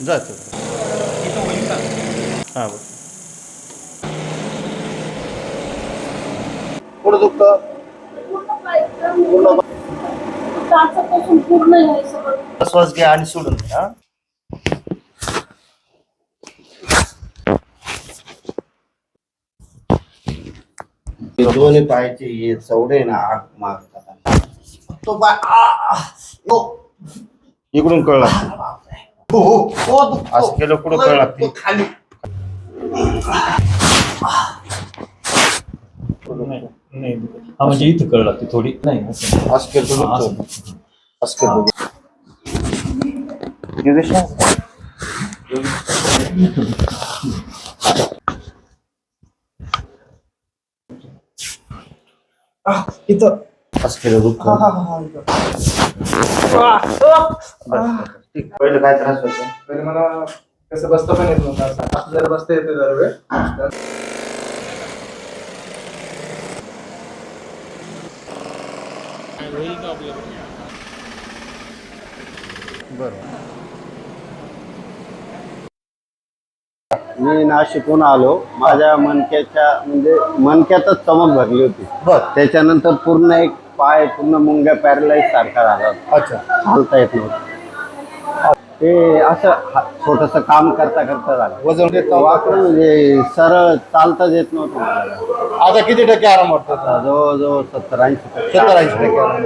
जातो. हां बरं पुढं दुखतं पूर्ण टाचापासून पूर्ण हे सगळं श्वास घ्या आणि सोडून द्या. हा? ते दोन्ही पायाचे हे चवडे ना आग मारतात. तो पाय आ, आ, ओ, इकडून कळला. हो, हो, हो, दुखतो. असं केलं कुठं कळ लागते? खाली नाही नाही हा म्हणजे इथं कळ लागते थोडी नाही असं. असं केलं तर हा, दुखतो. असं. असं केलं तर इथं असं केलं दुखतो. हा हा हा इथं ठीक. पहिलं काय त्रास होतो? पहिले मला कसं बसता पण येत नव्हतं असं. आता जरा बसता येते जरा वेळ. मी नाशिकहून आलो. माझ्या मनक्याच्या म्हणजे मनक्यातच चमक भरली होती. बर. त्याच्यानंतर पूर्ण एक पाय पूर्ण मुंग्या पॅरलाइज सारखा झाला होता. अच्छा. चालता येत नव्हतं. ते असं छोटस काम करता करता झालं. वजन घेत वाकडं म्हणजे सरळ चालताच येत नव्हतं आता किती टक्के आराम वाटतो? जवळजवळ सत्तर ऐंशी सत्तर ऐंशी टक्के आराम.